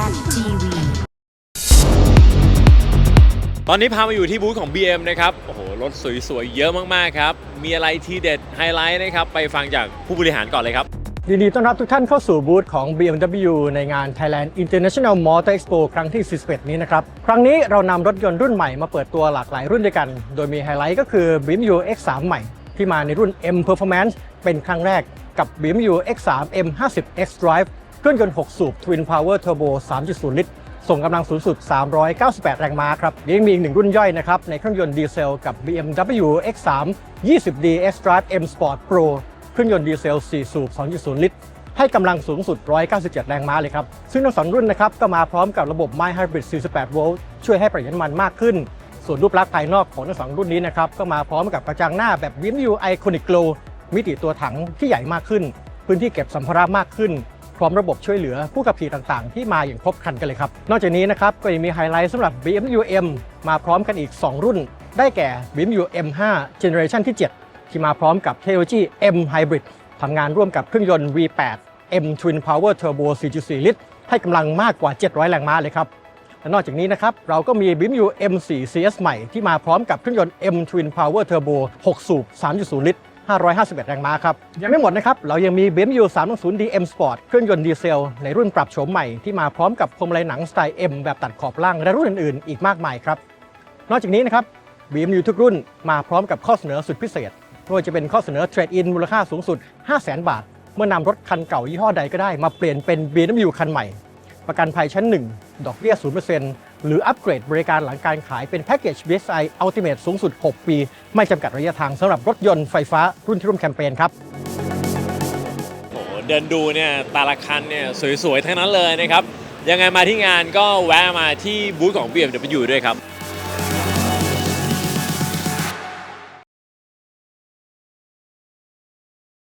present TV. ตอนนี้พามาอยู่ที่บูธของ BM นะครับ โอ้โห รถสวยๆ เยอะมากๆ ครับ มีอะไรทีเด็ดไฮไลท์นะครับ ไปฟังจากผู้บริหารก่อนเลยครับ ยินดีต้อนรับทุกท่านเข้าสู่บูธของ BMW ในงาน Thailand International Motor Expo ครั้งที่ 41 นี้นะครับ ครั้งนี้เรานำรถยนต์รุ่นใหม่มาเปิดตัวหลากหลายรุ่นด้วยกัน โดยมีไฮไลท์ก็คือ BMW X3 ใหม่ ที่มาในรุ่น M Performance เป็นครั้งแรกกับ BMW X3 M50 X Drive เครื่องยนต์ 6 สูบ Twin Power Turbo 3.0 ลิตร ส่งกำลังสูงสุด 398 แรงม้าครับยังมีอีกหนึ่งรุ่นย่อยนะครับ ในเครื่องยนต์ดีเซลกับ BMW X3 20D X Drive M Sport Pro เครื่องยนต์ดีเซล 4 สูบ 2.0 ลิตร ให้กำลังสูงสุด 197 แรงม้าเลยครับ ซึ่งทั้งสองรุ่นนะครับก็มาพร้อมกับระบบ My Hybrid 48 โวลต์ช่วยให้ประหยัดน้ำมันมากขึ้น ส่วนรูปลักษณ์ภายนอกของทั้งสองรุ่นนี้นะครับก็มาพร้อมกับกระจังหน้าแบบ BMW Iconic Glow มิติตัวถังที่ใหญ่มากขึ้น พื้นที่เก็บสัมภาระมากขึ้น พร้อมระบบช่วยเหลือผู้ขับขี่ต่างๆ ที่มาอย่างครบครันกันเลยครับ นอกจากนี้นะครับก็ยังมีไฮไลท์สำหรับ BMW M มาพร้อมกันอีก 2 รุ่น ได้แก่ BMW M5 Generation ที่ 7 ที่มาพร้อมกับเทคโนโลยี M Hybrid ทำงานร่วมกับเครื่องยนต์ V8 M Twin Power Turbo 4.4 ลิตร ให้กำลังมากกว่า 700 แรงม้าเลยครับและนอกจากนี้นะครับ เราก็มี BMW M4 CS ใหม่ที่มาพร้อมกับเครื่องยนต์ M Twin Power Turbo 6 สูบ 3.0 ลิตร 551 แรงม้าครับ ยังไม่หมดนะครับ เรายังมี BMW 320D M Sport เครื่องยนต์ดีเซล ในรุ่นปรับโฉมใหม่ที่มาพร้อมกับพวงมาลัยหนังสไตล์ M แบบตัดขอบล่างและรุ่นอื่นๆ อีกมากมายครับ นอกจากนี้นะครับ BMW ทุกรุ่นมาพร้อมกับข้อเสนอสุดพิเศษไม่ว่าจะเป็นข้อเสนอเทรดอินมูลค่าสูงสุด 500,000 บาท เมื่อนำรถคันเก่ายี่ห้อใดก็ได้มาเปลี่ยนเป็น BMW คันใหม่ ประกันภัยชั้น 1 ดอกเบี้ย 0% หรืออัปเกรดบริการหลังการขายเป็นแพ็กเกจ BSI Ultimate สูงสุด 6 ปี ไม่จำกัดระยะทางสำหรับรถยนต์ไฟฟ้ารุ่นที่ร่วมแคมเปญครับโอ้โหเดินดูเนี่ยแต่ละคันเนี่ยสวยๆ ทั้งนั้นเลยนะครับ ยังไงมาที่งานก็แวะมาที่บูธของ BMW ด้วยครับ